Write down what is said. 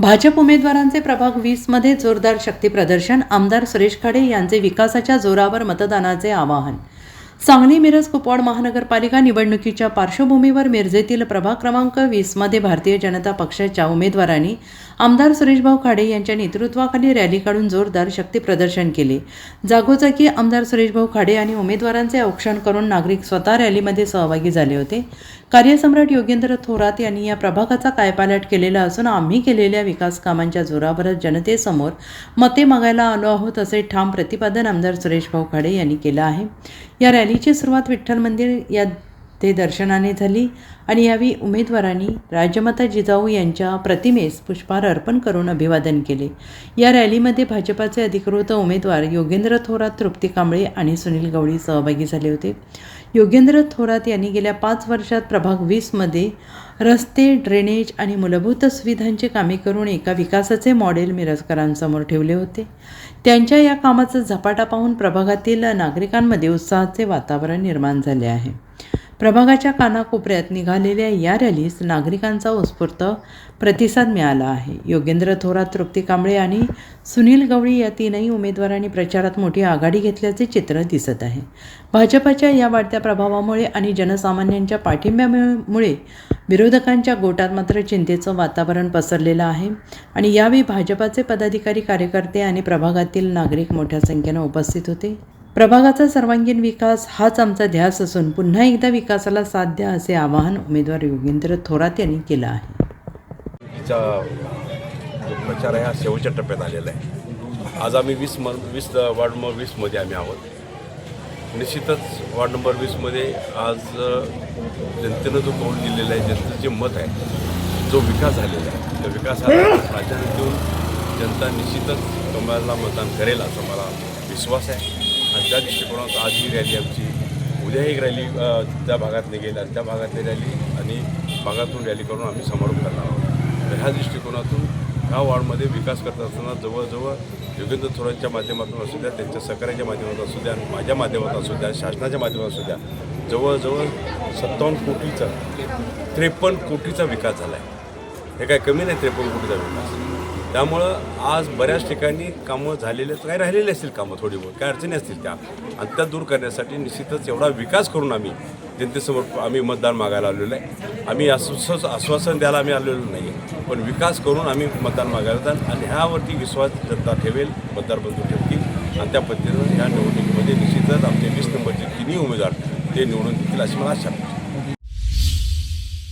भाजप उमेदवारांचे प्रभाग वीसमध्ये जोरदार शक्तीप्रदर्शन आमदार सुरेश खाडे यांचे विकासाच्या जोरावर मतदानाचे आवाहन. सांगली मिरज कुपवाड महानगरपालिका निवडणुकीच्या पार्श्वभूमीवर मिरजेतील प्रभाग क्रमांक वीसमध्ये भारतीय जनता पक्षाच्या उमेदवारांनी आमदार सुरेशभाऊ खाडे यांच्या नेतृत्वाखाली रॅली काढून जोरदार शक्तीप्रदर्शन केले. जागोजागी आमदार सुरेशभाऊ खाडे आणि उमेदवारांचे औक्षण करून नागरिक स्वतः रॅलीमध्ये सहभागी झाले होते. कार्यसम्राट योगेंद्र थोरात यांनी या प्रभागाचा कायपालट केलेला असून आम्ही केलेल्या विकास कामांच्या जोरावरच जनतेसमोर मते मागायला आलो आहोत असे ठाम प्रतिपादन आमदार सुरेशभाऊ खाडे यांनी केलं आहे. या रॅलीची सुरुवात विठ्ठल मंदिर या ते दर्शनाने झाली आणि यावेळी उमेदवारांनी राजमाता जिजाऊ यांच्या प्रतिमेस पुष्पहार अर्पण करून अभिवादन केले. या रॅलीमध्ये भाजपाचे अधिकृत उमेदवार योगेंद्र थोरात तृप्ती कांबळे आणि सुनील गवळी सहभागी झाले होते. योगेंद्र थोरात यांनी गेल्या पाच वर्षात प्रभाग वीसमध्ये रस्ते ड्रेनेज आणि मूलभूत सुविधांची कामे करून एका विकासाचे मॉडेल मिरजकरांसमोर ठेवले होते. त्यांच्या या कामाचा झपाटा पाहून प्रभागातील नागरिकांमध्ये उत्साहाचे वातावरण निर्माण झाले आहे. प्रभागाच्या कानाकोपऱ्यात निघालेल्या या रॅलीस नागरिकांचा उत्स्फूर्त प्रतिसाद मिळाला आहे. योगेंद्र थोरात तृप्ती कांबळे आणि सुनील गवळी या तीनही उमेदवारांनी प्रचारात मोठी आघाडी घेतल्याचे चित्र दिसत आहे. भाजपाच्या या वाढत्या प्रभावामुळे आणि जनसामान्यांच्या पाठिंब्यामुळे विरोधकांच्या गोटात मात्र चिंतेचं वातावरण पसरलेलं आहे आणि यावेळी भाजपाचे पदाधिकारी कार्यकर्ते आणि प्रभागातील नागरिक मोठ्या संख्येनं उपस्थित होते. प्रभागाचा सर्वांगीण विकास हाच आमचा ध्यास असून पुन्हा एकदा विकासाला साथ द्या असे आवाहन उमेदवार योगेंद्र थोरात यांनी केलं आहे. प्रचार आहे हा शेवटच्या टप्प्यात आलेला आहे. आज आम्ही वीस म वीस वार्ड नंबर वीसमध्ये आम्ही आहोत. निश्चितच वार्ड नंबर वीसमध्ये आज जनतेनं जो कौल दिलेला आहे जनतेचं जे मत आहे जो विकास झालेला आहे त्या विकासाला प्राधान्य देऊन जनता निश्चितच कमळाला मतदान करेल असा मला विश्वास आहे. आणि त्या दृष्टिकोनात आज ही रॅली आमची. उद्या एक रॅली त्या भागात निघेल आणि त्या भागातली रॅली आणि भागातून रॅली करून आम्ही समारोप करणार आहोत. तर ह्या दृष्टिकोनातून ह्या वॉर्डमध्ये विकास करत असताना जवळजवळ योगेंद्र थोरांच्या माध्यमातून असू द्या त्यांच्या सहकार्याच्या माध्यमातून असू द्या माझ्या माध्यमात असू द्या शासनाच्या माध्यमात असू द्या जवळजवळ सत्तावन्न कोटीचा त्रेपन्न कोटीचा विकास झाला आहे हे काय कमी नाही त्रेपन्न कोटीचा विकास? त्यामुळं आज बऱ्याच ठिकाणी कामं झालेले काही राहिलेले असतील कामं थोडी बहुत. काही अडचणी असतील त्या. आणि त्या दूर करण्यासाठी निश्चितच एवढा विकास करून आम्ही जनतेसमोर आम्ही मतदान मागायला आलेलो आहे. आम्ही आश्वास आश्वासन द्यायला आम्ही आलेलो नाही आहे पण विकास करून आम्ही मतदान मागायला जाणार आणि ह्यावरती विश्वास जनता ठेवेल मतदार बंधू ठेवतील. आणि त्या पद्धतीनं ह्या निवडणुकीमध्ये निश्चितच आमचे वीस नंबरचे तिन्ही उमेदवार ते निवडून देतील अशी मला आशा आहे.